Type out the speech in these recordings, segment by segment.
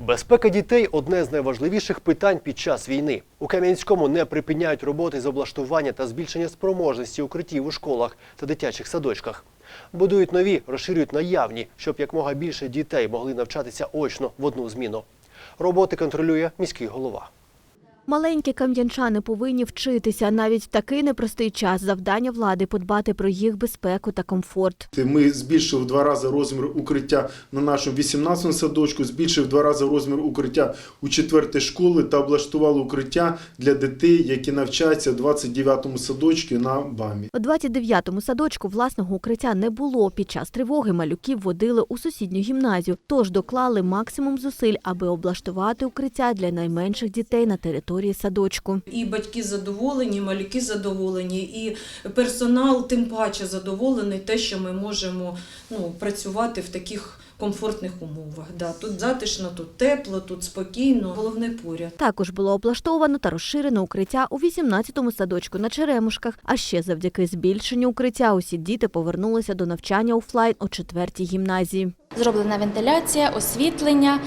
Безпека дітей одне з найважливіших питань під час війни. У Кам'янському не припиняють роботи з облаштування та збільшення спроможності укриттів у школах та дитячих садочках. Будують нові, розширюють наявні, щоб якмога більше дітей могли навчатися очно в одну зміну. Роботи контролює міський голова. Маленькі кам'янчани повинні вчитися навіть в такий непростий час. Завдання влади подбати про їх безпеку та комфорт. Ми збільшили в два рази розмір укриття на нашому 18 садочку, збільшили в два рази розмір укриття у 4 школи та облаштували укриття для дітей, які навчаються в 29-му садочку на БАМі. У 29-му садочку власного укриття не було. Під час тривоги малюків водили у сусідню гімназію, тож доклали максимум зусиль, аби облаштувати укриття для найменших дітей на території садочку. І батьки задоволені, і малюки задоволені, і персонал тим паче задоволений, те, що ми можемо ну, працювати в таких комфортних умовах. Да, тут затишно, тут тепло, тут спокійно. Головне поряд. Також було облаштовано та розширено укриття у 18-му садочку на Черемушках. А ще завдяки збільшенню укриття усі діти повернулися до навчання офлайн у четвертій гімназії. Зроблена вентиляція, освітлення,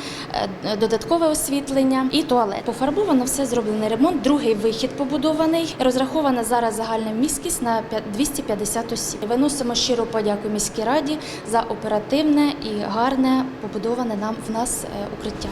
е, додаткове освітлення і туалет. Пофарбовано все зроблений ремонт. Другий вихід побудований. Розрахована зараз загальна міськість на п'я- 250 осіб. Виносимо щиру подяку міській раді за оперативне і гарне побудоване нам в нас е, укриття.